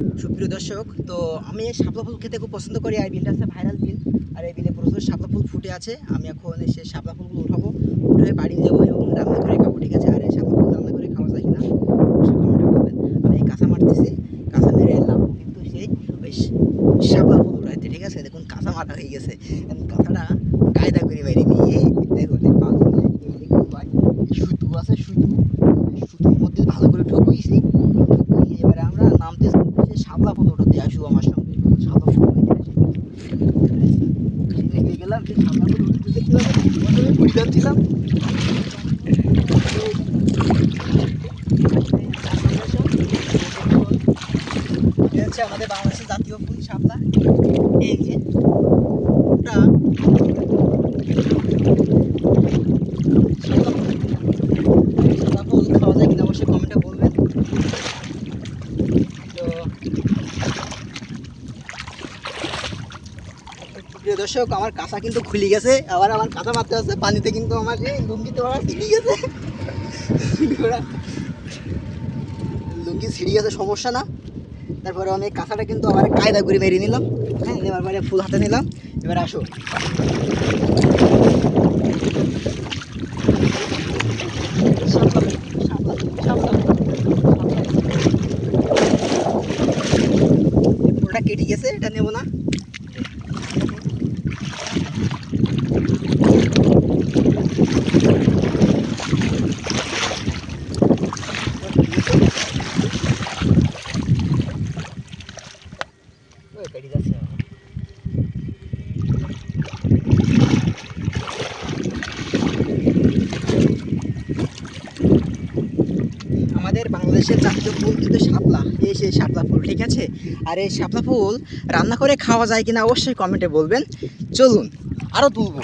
সুপ্রিয় দর্শক, তো আমি শাপলা ফুল খেতে খুব পছন্দ করি। আর বিলটা হচ্ছে ভাইরাল বিল, আর এই বিলে প্রচুর শাপলা ফুল ফুটে আছে। আমি এখন এসে শাপলা ফুলগুলো উঠাবো উঠে বাড়ি যাব এবং রান্না করে খাব, ঠিক আছে? আর এই শাপলা ফুল রান্না করে খাওয়া যায় কিনা কমেন্টে বলবেন। আমি এই কাঁচা মারতেছি কাঁচা মেরে এলাম কিন্তু সেই ওই শাপলা ফুল উঠাইতে ঠিক আছে? দেখুন, কাঁচা মাটা হয়ে গেছে। কাঁচাটা কায়দা করে বাইরে নিয়ে দেখুন সুতো আছে, সুতো, সুতোর মধ্যে ভালো করে ঠকুইছি ঠকুই এবারে আমরা নামতে সে শাপলা ফুল ওঠাতে আসু আমার সঙ্গে শাপলা ফুল উঠাইতে আসি নেমে গেলাম যাচ্ছিলাম হচ্ছে আমাদের বাংলাদেশের জাতীয় ফুল শাপলা এই যে ওটা শাপলা ফুল। শাপলা ফুল খাওয়া যায় কিনা অবশ্যই কমেন্টে বলবেন তো প্রিয় দর্শক, আমার কাঁচা কিন্তু খুলে গেছে। আবার আমার কাঁচা মারতে আছে পানিতে কিন্তু আমার লুঙ্গিতে আমার ছিঁড়ে গেছে। লুঙ্গি ছিঁড়ে গেছে, সমস্যা না। তারপরে আমি কাঁচাটা কিন্তু আবার কায়দা করে মেরে নিলাম। হ্যাঁ এবার পরে ফুল হাতে নিলাম। এবার আসো। ফুলটা কেটে গেছে, এটা নেব না। ওই কেটে যাচ্ছে আমাদের বাংলাদেশের জাতীয় ফুল কিন্তু শাপলা। এই সেই শাপলা ফুল, ঠিক আছে? আর এই শাপলা ফুল রান্না করে খাওয়া যায় কিনা অবশ্যই কমেন্টে বলবেন। চলুন আরও তুলবো।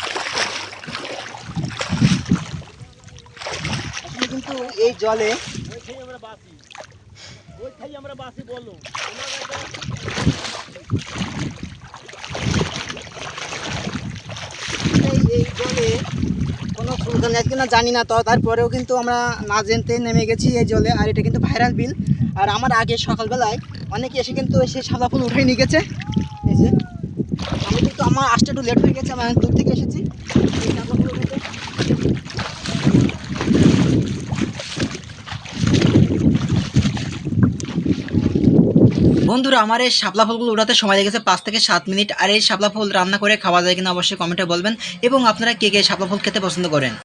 কিন্তু এই জলে আমরা এই জলে কোনো জানি না, তো তারপরেও কিন্তু আমরা না জানতে নেমে গেছি এই জলে, আর এটা কিন্তু ভাইরাল বিল আর আমার আগে সকালবেলায় অনেকে এসে কিন্তু এসে সাদা ফুল উঠে নিয়ে গেছে। এই যে, আমি কিন্তু আমার আসতে একটু লেট হয়ে গেছে, আমি দূর থেকে এসেছি। বন্ধুরা, আমার এই শাপলা ফুলগুলো উঠাতে সময় লেগেছে পাঁচ থেকে সাত মিনিট। আর এই শাপলা ফুল রান্না করে খাওয়া যায় কিনা অবশ্যই কমেন্টে বলবেন। এবং আপনারা কে কে শাপলা ফুল খেতে পছন্দ করেন?